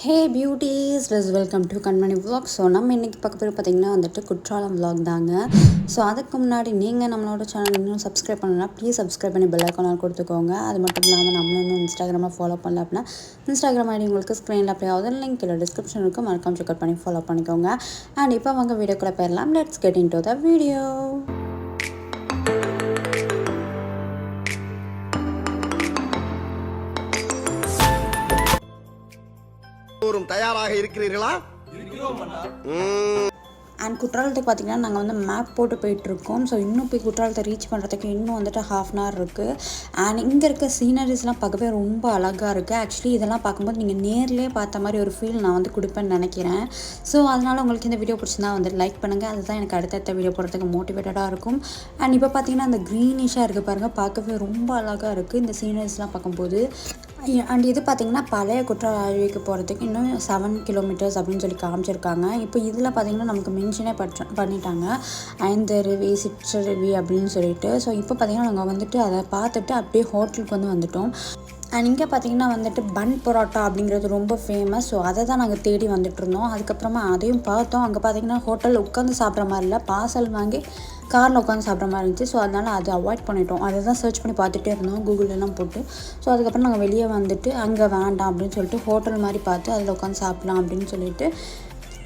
Hey beauties Luz welcome to Kanmani vlog so நம்ம இன்றைக்கி பார்க்க பேர் பார்த்தீங்கன்னா வந்துட்டு குற்றாலம் விலாக் தாங்க. ஸோ அதுக்கு முன்னாடி நீங்கள் நம்மளோட சேனல் இன்னும் சப்ஸ்கிரைப் பண்ணலாம் ப்ளீஸ் சப்ஸ்கிரைப் பண்ணி பெல் ஐக்கானால் கொடுத்துக்கோங்க. அது மட்டும் இல்லாமல் நம்மளும் இன்னும் இன்ஸ்டாகிராமில் ஃபாலோ பண்ணல அப்படின்னா இன்ஸ்டாகிராம் ஐடி உங்களுக்கு ஸ்க்ரீனில் அப்படியே ஆகுது. லிங்க் இல்லை டிஸ்கிரிப்ஷன் இருக்கும். மறக்காம செக் பண்ணி ஃபாலோ பண்ணிக்கோங்க. அண்ட் இப்போ வாங்க வீடியோக்குள்ளே போயிடலாம். Let's get into the video எல்லோரும் தயாராக இருக்கிறீர்களா? அண்ட் குற்றாலத்துக்கு பார்த்தீங்கன்னா நாங்கள் வந்து மேப் போட்டு போயிட்டுருக்கோம். ஸோ இன்னும் போய் குற்றாலத்தை ரீச் பண்ணுறதுக்கு இன்னும் வந்துட்டு ஹாஃப் அன் ஹவர் இருக்குது அண்ட் இங்கே இருக்க சீனரிஸ்லாம் பார்க்கவே ரொம்ப அழகாக இருக்குது ஆக்சுவலி இதெல்லாம் பார்க்கும்போது நீங்கள் நேர்லேயே பார்த்த மாதிரி ஒரு ஃபீல் நான் வந்து கொடுப்பேன்னு நினைக்கிறேன். ஸோ அதனால் உங்களுக்கு இந்த வீடியோ பிடிச்சிருந்தா வந்து லைக் பண்ணுங்கள் அதுதான் எனக்கு அடுத்தடுத்த வீடியோ போடுறதுக்கு மோட்டிவேட்டடாக இருக்கும். அண்ட் இப்போ பார்த்தீங்கன்னா அந்த க்ரீனிஷாக இருக்குது பாருங்கள் பார்க்கவே ரொம்ப அழகாக இருக்குது இந்த சீனரிஸ்லாம் பார்க்கும்போது. அண்ட் இது பார்த்தீங்கன்னா பழைய குற்றால அருவிக்கு போகிறதுக்கு இன்னும் செவன் கிலோமீட்டர்ஸ் அப்படின்னு சொல்லி காமிச்சிருக்காங்க. இப்போ இதில் பார்த்தீங்கன்னா நமக்கு மென்ஷனே பட் பண்ணிட்டாங்க. ஐந்தருவி சிற்றருவி அப்படின்னு சொல்லிட்டு. ஸோ இப்போ பார்த்திங்கன்னா நாங்கள் வந்துட்டு அதை பார்த்துட்டு அப்படியே ஹோட்டலுக்கு வந்து வந்துட்டோம். அண்ட் இங்கே பார்த்தீங்கன்னா வந்துட்டு பன் பரோட்டா அப்படிங்கிறது ரொம்ப ஃபேமஸ் ஸோ அதை தான் நாங்கள் தேடி வந்துட்டு இருந்தோம். அதுக்கப்புறமா அதையும் பார்த்தோம். அங்கே பார்த்தீங்கன்னா ஹோட்டலில் உட்காந்து சாப்பிட்ற மாதிரி இல்லை. பார்சல் வாங்கி காரில் உட்காந்து சாப்பிட்ற மாதிரி இருந்துச்சு. ஸோ அதனால் அதை அவாய்ட் பண்ணிட்டோம். அதை தான் சர்ச் பண்ணி பார்த்துட்டே இருந்தோம். கூகுளெலாம் எல்லாம் போட்டு. ஸோ அதுக்கப்புறம் நாங்கள் வெளியே வந்துட்டு அங்கே வேண்டாம் அப்படின்னு சொல்லிட்டு ஹோட்டல் மாதிரி பார்த்து அதில் உட்காந்து சாப்பிட்லாம் அப்படின்னு சொல்லிட்டு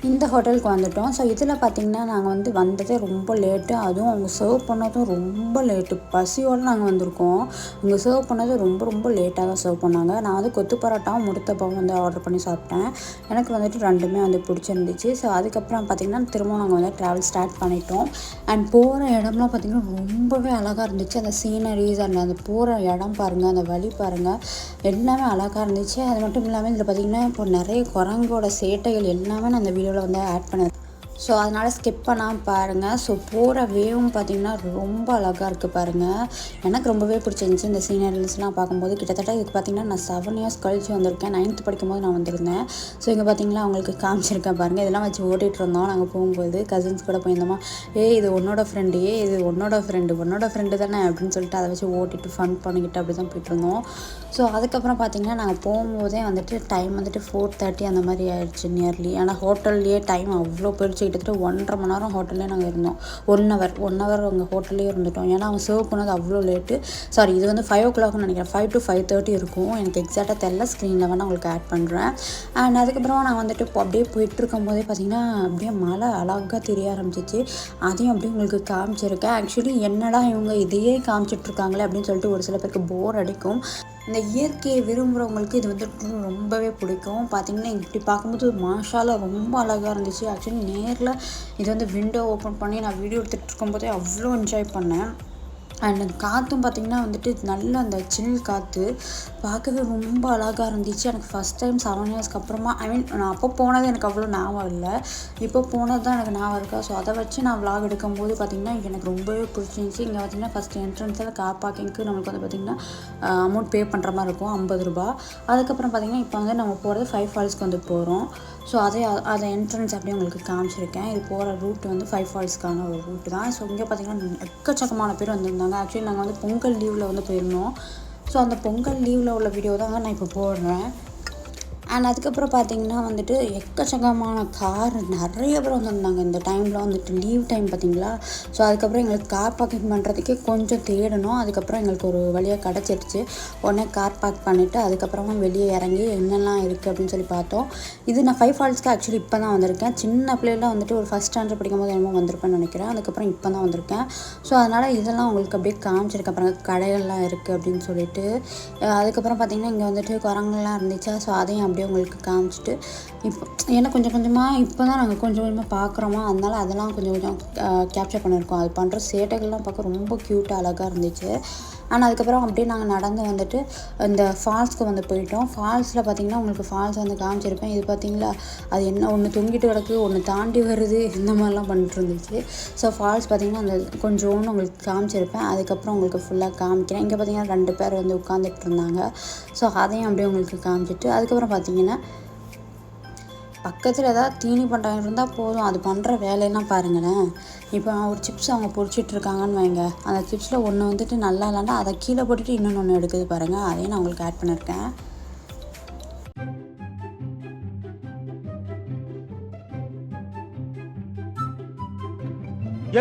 இந்த ஹோட்டலுக்கு வந்துட்டோம். ஸோ இதில் பார்த்திங்கன்னா நாங்கள் வந்து வந்ததே ரொம்ப லேட்டு அதுவும் அவங்க சர்வ் பண்ணதும் ரொம்ப லேட்டு பசியோடு நாங்கள் வந்திருக்கோம். அவங்க சர்வ் பண்ணது ரொம்ப ரொம்ப லேட்டாக தான் சர்வ் பண்ணாங்க. நான் வந்து கொத்து பரோட்டாவும் முடுத்தப்பாவும் வந்து ஆர்டர் பண்ணி சாப்பிட்டேன். எனக்கு வந்துட்டு ரெண்டுமே வந்து பிடிச்சிருந்துச்சு. ஸோ அதுக்கப்புறம் பார்த்திங்கன்னா திரும்ப நாங்கள் வந்து ட்ராவல் ஸ்டார்ட் பண்ணிட்டோம். அண்ட் போகிற இடம்லாம் பார்த்திங்கன்னா ரொம்பவே அழகாக இருந்துச்சு. அந்த சீனரிஸ் அண்ட் அந்த போகிற இடம் பாருங்கள் அந்த வழி பாருங்கள் எல்லாமே அழகாக இருந்துச்சு. அது மட்டும் இல்லாமல் இதில் பார்த்திங்கன்னா இப்போ நிறைய குரங்கோட சேட்டைகள் எல்லாமே நான் அந்த வீடியோவில் வந்து ஆட் பண்ண ஸோ அதனால் ஸ்கிப் பண்ணாமல் பாருங்கள் ஸோ போகிற வேவும் பார்த்திங்கன்னா ரொம்ப அழகாக இருக்குது பாருங்கள் எனக்கு ரொம்பவே பிடிச்சிருந்துச்சி இந்த சீனரிஸ்லாம் பார்க்கும்போது கிட்டத்தட்ட இதுக்கு பார்த்திங்கன்னா நான் செவன் இயர்ஸ் கழிச்சு வந்திருக்கேன். நைன்த் படிக்கும்போது நான் வந்திருந்தேன். ஸோ இங்கே பார்த்திங்களா அவங்களுக்கு காமிச்சிருக்கேன் பாருங்கள் இதெல்லாம் வச்சு ஓட்டிகிட்டு இருந்தோம். நாங்கள் போகும்போது கசின்ஸ் கூட போயிருந்தோமா ஏ இது உன்னோட ஃப்ரெண்டு ஏ இது உன்னோட ஃப்ரெண்டு உன்னோட ஃப்ரெண்டு தானே? அப்படின்னு சொல்லிட்டு அதை வச்சு ஓட்டிட்டு ஃபன் பண்ணிக்கிட்டு அப்படி தான் போயிட்டு இருந்தோம். ஸோ அதுக்கப்புறம் பார்த்திங்கன்னா நாங்கள் போகும்போதே வந்துட்டு டைம் வந்துட்டு ஃபோர் தேர்ட்டி அந்த மாதிரி ஆயிடுச்சு நியர்லி ஆனால் ஹோட்டல்லையே டைம் அவ்வளோ போயிடுச்சு. கிட்டத்தட்ட ஒன்றரை மணி நேரம் ஹோட்டல்லே நாங்கள் இருந்தோம். ஒன் ஹவர் ஒன் ஹவர் அங்கே ஹோட்டல்லே இருந்துட்டோம். ஏன்னா அவங்க சர்வ் பண்ணது அவ்வளோ லேட்டு சாரி இது வந்து ஃபைவ் ஓ கிளாக்னு நினைக்கிறேன். ஃபைவ் டு ஃபைவ் தேர்ட்டி இருக்கும். எனக்கு எக்ஸாக்டாக தெரில ஸ்க்ரீனில் வேணால் உங்களுக்கு ஆட் பண்ணுறேன் அண்ட் அதுக்கப்புறம் நான் வந்துட்டு இப்போ அப்படியே போயிட்டு இருக்கும்போதே பார்த்திங்கன்னா அப்படியே மழை அழகாக தெரிய ஆரம்பிச்சிச்சு. அதையும் அப்படியே உங்களுக்கு காமிச்சிருக்கேன். ஆக்சுவலி என்னடா இவங்க இதையே காமிச்சிட்ருக்காங்களே அப்படின்னு சொல்லிட்டு ஒரு சில பேருக்கு போர் அடிக்கும். இந்த இயற்கையை விரும்புகிறவங்களுக்கு இது வந்து ரொம்பவே பிடிக்கும். பார்த்தீங்கன்னா இப்படி பார்க்கும்போது மாஷால ரொம்ப அழகாக இருந்துச்சு. ஆக்சுவலி நேரில் இது வந்து விண்டோ ஓப்பன் பண்ணி நான் வீடியோ எடுத்துகிட்டு இருக்கும்போதே அவ்வளோ என்ஜாய் பண்ணேன். அண்ட் காற்றும் பார்த்திங்கன்னா வந்துட்டு நல்ல அந்த சில் காற்று பார்க்கவே ரொம்ப அழகாக இருந்துச்சு. எனக்கு ஃபஸ்ட் டைம் செவன் இயர்ஸ்க்கு அப்புறமா ஐ மீன் நான் அப்போ போனது எனக்கு அவ்வளோ ஞாபகம் இல்லை. இப்போ போனது தான் எனக்கு ஞாபகம் இருக்கா. ஸோ அதை வச்சு நான் விளாக் எடுக்கும்போது பார்த்திங்கன்னா எனக்கு ரொம்பவே பிடிச்சிருந்துச்சி. இங்கே பார்த்திங்கன்னா ஃபஸ்ட் என்ட்ரன்ஸில் கார் பார்க்கிங்க்கு நம்மளுக்கு வந்து பார்த்திங்கன்னா அமௌண்ட் பே பண்ணுற மாதிரி இருக்கும். ஐம்பது ரூபா. அதுக்கப்புறம் பார்த்திங்கன்னா இப்போ வந்து நம்ம போகிறது ஃபைவ் ஃபால்ஸ்க்கு வந்து போகிறோம் ஸோ அதே அதை என்ட்ரன்ஸ் அப்படியே உங்களுக்கு காமிச்சிருக்கேன். இது போகிற ரூட் வந்து ஃபைவ் ஃபால்ஸ்க்கான ஒரு ரூட் தான். ஸோ இங்கே பார்த்திங்கன்னா எக்கச்சக்கமான பேர் வந்திருந்தாங்க. ஆக்சுவலி நாங்கள் வந்து பொங்கல் லீவில் வந்து போயிருந்தோம். ஸோ அந்த பொங்கல் லீவில் உள்ள வீடியோ தான் நான் இப்போ போடுறேன். அண்ட் அதுக்கப்புறம் பார்த்தீங்கன்னா வந்துட்டு எக்கச்சக்கமான கார் நிறைய பேர் வந்திருந்தாங்க. இந்த டைமில் வந்துட்டு லீவ் டைம் பார்த்தீங்களா? ஸோ அதுக்கப்புறம் எங்களுக்கு கார் பார்க்கிங் பண்ணுறதுக்கே கொஞ்சம் தேடணும். அதுக்கப்புறம் எங்களுக்கு ஒரு வழியாக கிடச்சிருச்சு. உடனே கார் பார்க் பண்ணிவிட்டு அதுக்கப்புறமா வெளியே இறங்கி என்னெல்லாம் இருக்குது அப்படின்னு சொல்லி பார்த்தோம். இது நான் ஃபைவ் ஃபால்ஸ்க்கு ஆக்சுவலி இப்போ தான் வந்திருக்கேன். சின்ன பிள்ளைலாம் வந்துட்டு ஒரு ஃபஸ்ட் ஸ்டாண்டர்ட் படிக்கும் போது என்னமோ வந்திருப்பேன்னு நினைக்கிறேன். அதுக்கப்புறம் இப்போ தான் வந்திருக்கேன். ஸோ அதனால் இதெல்லாம் உங்களுக்கு அப்படியே காமிச்சிருக்கேன். அப்புறம் கடைகள்லாம் இருக்குது அப்படின்னு சொல்லிட்டு. அதுக்கப்புறம் பார்த்தீங்கன்னா இங்கே வந்துட்டு குரங்குலாம் இருந்துச்சா? ஸோ அதையும் அப்படியே உங்களுக்கு காமிச்சிட்டு இப்போ ஏன்னா கொஞ்சம் கொஞ்சமாக இப்போ தான் நாங்கள் கொஞ்சம் கொஞ்சமாக பார்க்குறோமா அதனால அதெல்லாம் கொஞ்சம் கொஞ்சம் கேப்சர் பண்ணியிருக்கோம் அது பண்ணுற சேட்டைகள்லாம் பார்க்க ரொம்ப க்யூட்டாக அழகாக இருந்துச்சு. ஆனால் அதுக்கப்புறம் அப்படியே நாங்கள் நடந்து வந்துட்டு இந்த ஃபால்ஸ்க்கு வந்து போயிட்டோம். ஃபால்ஸில் பார்த்தீங்கன்னா உங்களுக்கு ஃபால்ஸ் வந்து காமிச்சிருப்பேன். இது பார்த்தீங்களா அது என்ன ஒன்று தொங்கிட்டு கிடக்கு ஒன்று தாண்டி வருது இந்த மாதிரிலாம் பண்ணிட்டு இருந்துச்சு. ஸோ ஃபால்ஸ் பார்த்தீங்கன்னா அந்த கொஞ்சோண்டு உங்களுக்கு காமிச்சிருப்பேன். அதுக்கப்புறம் உங்களுக்கு ஃபுல்லாக காமிக்கிறேன். இங்கே பார்த்தீங்கன்னா ரெண்டு பேர் வந்து உட்காந்துட்டு இருந்தாங்க. ஸோ அதையும் அப்படியே உங்களுக்கு காமிச்சிட்டு அதுக்கப்புறம் பார்த்தீங்கன்னா பக்கத்தில் ஏதாவது தீனி பண்ணுறாங்க இருந்தால் போதும். அது பண்ணுற வேலையெல்லாம் பாருங்களேன். இப்போ ஒரு சிப்ஸ் அவங்க பொரிச்சிட்டுருக்காங்கன்னு வைங்க. அந்த சிப்ஸில் ஒன்று வந்துட்டு நல்லா இல்லைன்னா அதை கீழே போட்டுட்டு இன்னொன்று ஒன்று எடுக்குது பாருங்கள் அதையும் நான் உங்களுக்கு ஆட் பண்ணியிருக்கேன்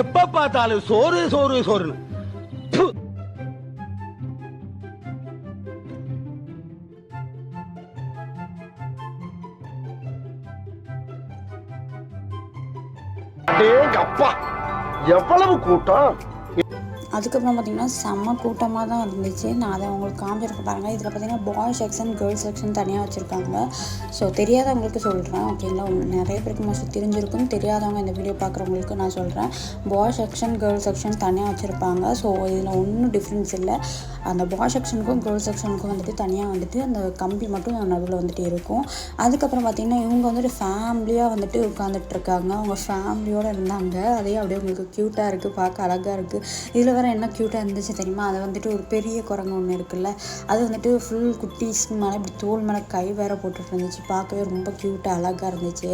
எப்போ பார்த்தாலும் சோறு சோறு சோறுன்னு. ப்பு. அப்பா எவ்வளவு கூட்டம் அதுக்கப்புறம் பார்த்தீங்கன்னா செம்ம கூட்டமாக தான் இருந்துச்சு. நான் அதை உங்களுக்கு காமிச்சிருக்க பாருங்கள் இதில் பார்த்தீங்கன்னா பாய்ஸ் செக்ஷன் கேர்ள்ஸ் செக்ஷன் தனியாக வச்சுருக்காங்க. ஸோ தெரியாதவங்களுக்கு சொல்கிறேன் ஓகேங்களா உங்க- நிறைய பேருக்கு மோஸ்ட்லி தெரிஞ்சிருக்கும் தெரியாதவங்க இந்த வீடியோ பார்க்குறவங்களுக்கு நான் சொல்கிறேன் பாய்ஸ் செக்ஷன் கேர்ள்ஸ் செக்ஷன் தனியாக வச்சுருப்பாங்க. ஸோ இதில் ஒன்றும் டிஃப்ரென்ஸ் இல்லை. அந்த பாய்ஸ் செக்ஷனுக்கும் கேர்ள்ஸ் செக்ஷனுக்கும் வந்துட்டு தனியாக வந்துட்டு அந்த கம்பி மட்டும் நடுவில் வந்துட்டு இருக்கும். அதுக்கப்புறம் பார்த்திங்கன்னா இவங்க வந்துட்டு ஃபேமிலியாக வந்துட்டு உட்காந்துட்டு இருக்காங்க. அவங்க ஃபேமிலியோடு இருந்தாங்க. அதே அப்படியே உங்களுக்கு க்யூட்டாக இருக்குது பார்க்க அழகாக இருக்குது இதில் அப்புறம் என்ன க்யூட்டாக இருந்துச்சு தெரியுமா? அதை வந்துட்டு ஒரு பெரிய குரங்கு ஒன்று இருக்குல்ல. அது வந்துட்டு ஃபுல் குட்டீஸ் மேலே இப்படி தோல் மேலே கை வேற போட்டுட்டு இருந்துச்சு. பார்க்கவே ரொம்ப க்யூட்டாக அழகாக இருந்துச்சு.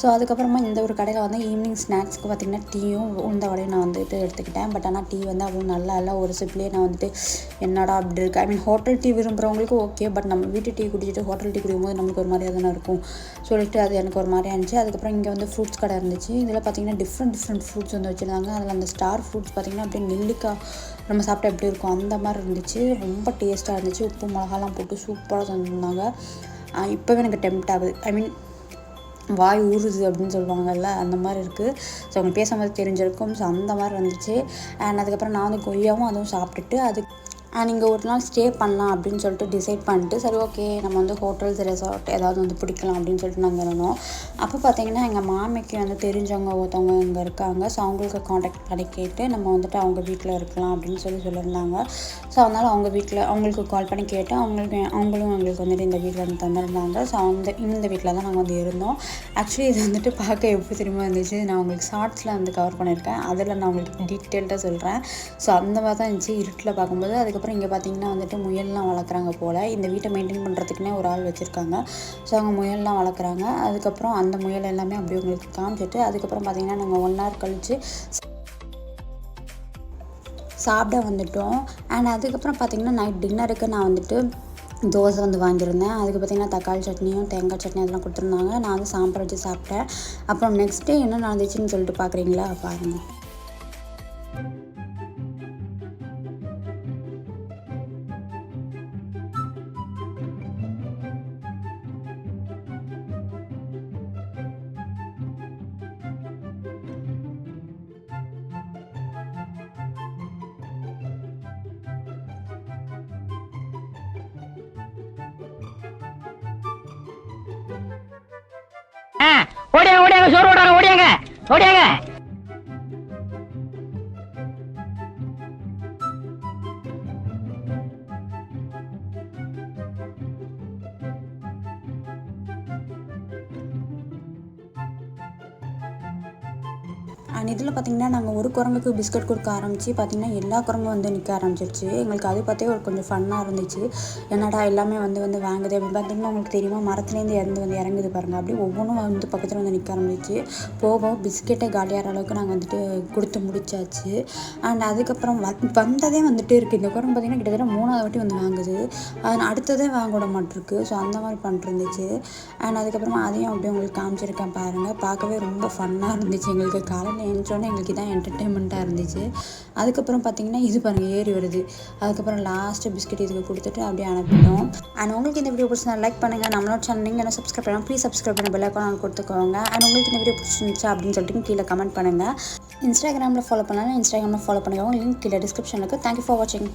ஸோ அதுக்கப்புறமா இந்த ஒரு கடையில் வந்து ஈவினிங் ஸ்நாக்ஸ்க்கு பார்த்தீங்கன்னா டீயும் உளுந்த வடையும் நான் வந்துட்டு எடுத்துக்கிட்டேன். பட் ஆனால் டீ வந்து அவ்வளோ நல்லா இல்லை. ஒரு சிப்லேயே நான் வந்துட்டு என்னடா அப்படி இருக்கு? ஐ மீன் ஹோட்டல் டீ விரும்புகிறவங்களுக்கு ஓகே பட் நம்ம வீட்டு டீ குடிச்சிட்டு ஹோட்டல் டீ குடிக்கும்போது நம்மளுக்கு ஒரு மாதிரியாக தானே இருக்கும். சொல்லிட்டு அது எனக்கு ஒரு மாதிரியாக இருந்துச்சு. அதுக்கப்புறம் இங்கே வந்து ஃப்ரூட்ஸ் கடை இருந்துச்சு. இதில் பார்த்திங்கன்னா டிஃப்ரெண்ட் டிஃப்ரெண்ட் ஃப்ரூட்ஸ் வந்து வச்சுருந்தாங்க. அதில் அந்த ஸ்டார் ஃப்ரூட்ஸ் பார்த்தீங்கன்னா அப்படியே நெல்லிக்காய் நம்ம சாப்பிட்டா எப்படி இருக்கும்? அந்த மாதிரி இருந்துச்சு. ரொம்ப டேஸ்ட்டாக இருந்துச்சு. உப்பு மிளகாலாம் போட்டு சூப்பராக தந்துருந்தாங்க இப்போவே எனக்கு டெம்ட் ஆகுது. ஐ மீன் வாய் ஊறுது அப்படின்னு சொல்லுவாங்கல்ல அந்த மாதிரி இருக்குது ஸோ அவங்க பேசும்போது தெரிஞ்சிருக்கும். ஸோ அந்த மாதிரி வந்துச்சு. அண்ட் அதுக்கப்புறம் நான் வந்து கொய்யாவும் அதுவும் சாப்பிட்டுட்டு அது அண்ட் இங்கே ஒரு நாள் ஸ்டே பண்ணலாம் அப்படின்னு சொல்லிட்டு டிசைட் பண்ணிட்டு சரி ஓகே நம்ம வந்து ஹோட்டல்ஸ் ரெசார்ட் ஏதாவது வந்து பிடிக்கலாம் அப்படின்னு சொல்லிட்டு நாங்கள் இருந்தோம். அப்போ பார்த்தீங்கன்னா எங்கள் மாமிக்கு வந்து தெரிஞ்சவங்க ஒருத்தவங்க இங்கே இருக்காங்க. ஸோ அவங்களுக்கு காண்டாக்ட் பண்ணி கேட்டு நம்ம வந்துட்டு அவங்க வீட்டில் இருக்கலாம் அப்படின்னு சொல்லி சொல்லியிருந்தாங்க. ஸோ அதனால் அவங்க வீட்டில் அவங்களுக்கு கால் பண்ணி கேட்டு அவங்களுக்கு அவங்களும் எங்களுக்கு வந்துட்டு இந்த வீட்டில் வந்து தந்திருந்தாங்க. ஸோ அந்த இந்த வீட்டில் தான் நாங்கள் வந்து இருந்தோம். ஆக்சுவலி இது வந்துட்டு பார்க்க எப்படி தெரியுமா இருந்துச்சு? நான் உங்களுக்கு ஷார்ட்ஸில் வந்து கவர் பண்ணியிருக்கேன். அதில் நான் உங்களுக்கு டீட்டெயில்டாக சொல்கிறேன் ஸோ அந்த மாதிரி தான் இருந்துச்சு. இருட்டில் பார்க்கும்போது அதுக்கப்புறம் இங்கே பார்த்தீங்கன்னா வந்துட்டு முயல்லாம் வளர்க்குறாங்க போல். இந்த வீட்டை மெயின்டைன் பண்ணுறதுக்குனே ஒரு ஆள் வச்சுருக்காங்க. ஸோ அவங்க முயல்லாம் வளர்க்குறாங்க. அதுக்கப்புறம் அந்த முயல் எல்லாமே அப்படி உங்களுக்கு காமிச்சிட்டு அதுக்கப்புறம் பார்த்தீங்கன்னா நாங்கள் ஒன் ஹவர் கழித்து சாப்பிட வந்துட்டோம். அண்ட் அதுக்கப்புறம் பார்த்தீங்கன்னா நைட் டின்னருக்கு நான் வந்துட்டு தோசை வந்து வாங்கியிருந்தேன். அதுக்கு பார்த்தீங்கன்னா தக்காளி சட்னியும் தேங்காய் சட்னி அதெல்லாம் கொடுத்துருந்தாங்க. நான் வந்து சாம்பார் வச்சு சாப்பிட்டேன். அப்புறம் நெக்ஸ்ட் டே என்ன நடந்துச்சுன்னு சொல்லிட்டு பார்க்குறீங்களா பாருங்கள் சோறு ஓடுறாங்க ஓடியாங்க ஓடியாங்க. அண்ட் இதில் பார்த்திங்கன்னா நாங்கள் ஒரு குரங்குக்கு பிஸ்கட் கொடுக்க ஆரம்பித்து பார்த்தீங்கன்னா எல்லா குரங்கும் வந்து நிற்க ஆரம்பிச்சிருச்சு. எங்களுக்கு அது பார்த்தே ஒரு கொஞ்சம் ஃபன்னாக இருந்துச்சு. என்னடா எல்லாமே வந்து வந்து வாங்குது அப்படின்னு பார்த்தீங்கன்னா உங்களுக்கு தெரியுமா மரத்துலேருந்து இறந்து வந்து இறங்குது பாருங்கள் அப்படியே ஒவ்வொன்றும் வந்து பக்கத்தில் வந்து நிற்க ஆரம்பிச்சு. போக பிஸ்கெட்டே பிஸ்கெட்டை காலியாகிற அளவுக்கு நாங்கள் வந்துட்டு கொடுத்து முடிச்சாச்சு. அண்ட் அதுக்கப்புறம் வந் வந்ததே வந்துட்டு இருக்குது இந்த குரங்கு பார்த்தீங்கன்னா கிட்டத்தட்ட மூணாவது வாட்டி வந்து வாங்குது. அது அடுத்ததே வாங்க விட மாட்டிருக்கு. ஸோ அந்த மாதிரி பண்ணிருந்துச்சு. அண்ட் அதுக்கப்புறமா அதையும் அப்படியே உங்களுக்கு காமிச்சிருக்கேன் பாருங்கள் பார்க்கவே ரொம்ப ஃபன்னாக இருந்துச்சு எங்களுக்கு காலையில் எழுந்தோடனே எங்களுக்கு இதான் என்டர்டெயின்மெண்ட்டாக இருந்துச்சு. அதுக்கப்புறம் பார்த்தீங்கன்னா இது பாருங்கள் ஏறி வருது. அதுக்கப்புறம் லாஸ்ட்டு பிஸ்கட் இதுக்கு கொடுத்துட்டு அப்படியே அனுப்பிட்டோம். அண்ட் உங்களுக்கு இந்த வீடியோ பிடிச்சா லைக் பண்ணுங்கள் நம்மளோட சேனல் நீங்கள் என்ன சப்ஸ்கிரைப் பண்ணலாம் ப்ளீஸ் சப்ஸ்கிரைப் பண்ண பெல் கொடுத்துக்கோங்க. அண்ட் உங்களுக்கு இந்த வீடியோ பிடிச்சிருந்துச்சா அப்படின்னு சொல்லிட்டு கீழே கமெண்ட் பண்ணுங்கள் இன்ஸ்டாகிராமில் ஃபாலோ பண்ணாலும் இன்ஸ்டாகிராமில் ஃபாலோ பண்ணிக்கோங்க. லிங்க் கீழே டிஸ்கிரிப்ஷனுக்கு தேங்க்யூ ஃபார் வாட்சிங்